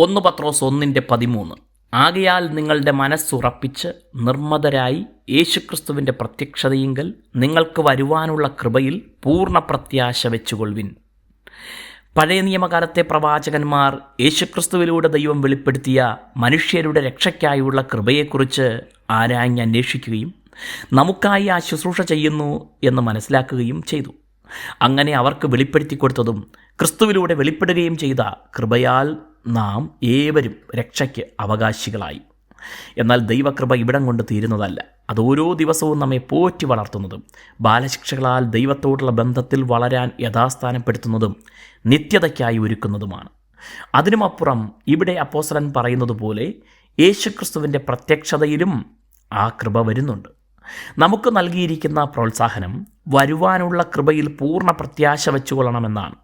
ഒന്ന് പത്രോസ് ഒന്നിന്റെ പതിമൂന്ന്. ആകയാൽ നിങ്ങളുടെ മനസ്സുറപ്പിച്ച് നിർമ്മതരായി യേശുക്രിസ്തുവിന്റെ പ്രത്യക്ഷതയെങ്കിൽ നിങ്ങൾക്ക് വരുവാനുള്ള കൃപയിൽ പൂർണ പ്രത്യാശ വെച്ചുകൊള്ളുവിൻ. പഴയ നിയമകാലത്തെ പ്രവാചകന്മാർ യേശുക്രിസ്തുവിലൂടെ ദൈവം വെളിപ്പെടുത്തിയ മനുഷ്യരുടെ രക്ഷയ്ക്കായുള്ള കൃപയെക്കുറിച്ച് ആരാഞ്ഞ് അന്വേഷിക്കുകയും നമുക്കായി ആ ശുശ്രൂഷ ചെയ്യുന്നു എന്ന് മനസ്സിലാക്കുകയും ചെയ്തു. അങ്ങനെ അവർക്ക് വെളിപ്പെടുത്തി കൊടുത്തതും ക്രിസ്തുവിലൂടെ വെളിപ്പെടുകയും ചെയ്ത കൃപയാൽ നാം ഏവരും രക്ഷയ്ക്ക് അവകാശികളായി. എന്നാൽ ദൈവകൃപ ഇവിടം കൊണ്ട് തീരുന്നതല്ല. അത് ഓരോ ദിവസവും നമ്മെ പോറ്റി വളർത്തുന്നതും ബാലശിക്ഷകളാൽ ദൈവത്തോടുള്ള ബന്ധത്തിൽ വളരാൻ യഥാസ്ഥാനപ്പെടുത്തുന്നതും നിത്യതയ്ക്കായി ഒരുക്കുന്നതുമാണ്. അതിനുമപ്പുറം ഇവിടെ അപ്പോസ്തലൻ പറയുന്നത് പോലെ യേശുക്രിസ്തുവിന്റെ പ്രത്യക്ഷതയിലും ആ കൃപ വരുന്നുണ്ട്. നമുക്ക് നൽകിയിരിക്കുന്ന പ്രോത്സാഹനം വരുവാനുള്ള കൃപയിൽ പൂർണ പ്രത്യാശ വെച്ചുകൊള്ളണമെന്നാണ്.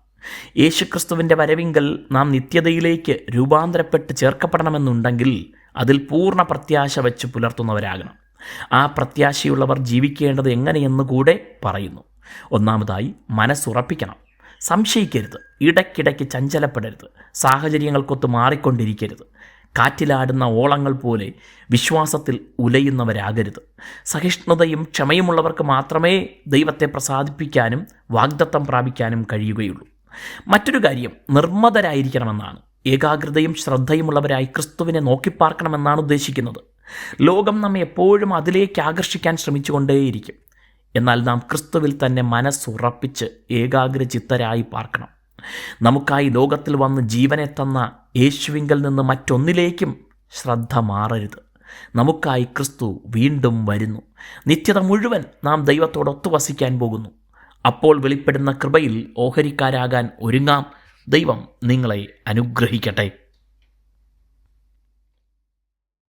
യേശുക്രിസ്തുവിന്റെ വരവിങ്കൽ നാം നിത്യതയിലേക്ക് രൂപാന്തരപ്പെട്ട് ചേർക്കപ്പെടണമെന്നുണ്ടെങ്കിൽ അതിൽ പൂർണ പ്രത്യാശ വെച്ച് പുലർത്തുന്നവരാകണം. ആ പ്രത്യാശയുള്ളവർ ജീവിക്കേണ്ടത് എങ്ങനെയെന്ന് കൂടെ പറയുന്നു. ഒന്നാമതായി മനസ്സുറപ്പിക്കണം. സംശയിക്കരുത്. ഇടയ്ക്കിടയ്ക്ക് ചഞ്ചലപ്പെടരുത്. സാഹചര്യങ്ങൾക്കൊത്ത് മാറിക്കൊണ്ടിരിക്കരുത്. കാറ്റിലാടുന്ന ഓളങ്ങൾ പോലെ വിശ്വാസത്തിൽ ഉലയുന്നവരാകരുത്. സഹിഷ്ണുതയും ക്ഷമയുമുള്ളവർക്ക് മാത്രമേ ദൈവത്തെ പ്രസാദിപ്പിക്കാനും വാഗ്ദത്തം പ്രാപിക്കാനും കഴിയുകയുള്ളൂ. മറ്റൊരു കാര്യം നിർമ്മതരായിരിക്കണമെന്നാണ്. ഏകാഗ്രതയും ശ്രദ്ധയുമുള്ളവരായി ക്രിസ്തുവിനെ നോക്കിപ്പാർക്കണമെന്നാണ് ഉദ്ദേശിക്കുന്നത്. ലോകം നമ്മെ എപ്പോഴും അതിലേക്ക് ആകർഷിക്കാൻ ശ്രമിച്ചുകൊണ്ടേയിരിക്കും. എന്നാൽ നാം ക്രിസ്തുവിൽ തന്നെ മനസ്സുറപ്പിച്ച് ഏകാഗ്രചിത്തരായി പാർക്കണം. നമുക്കായി ലോകത്തിൽ വന്ന് ജീവനെ തന്ന യേശുവിങ്കൽ നിന്ന് മറ്റൊന്നിലേക്കും ശ്രദ്ധ മാറരുത്. നമുക്കായി ക്രിസ്തു വീണ്ടും വരുന്നു. നിത്യത മുഴുവൻ നാം ദൈവത്തോടൊത്തു വസിക്കാൻ പോകുന്നു. അപ്പോൾ വെളിപ്പെടുന്ന കൃപയിൽ ഓഹരിക്കാരാകാൻ ഒരുങ്ങാം. ദൈവം നിങ്ങളെ അനുഗ്രഹിക്കട്ടെ.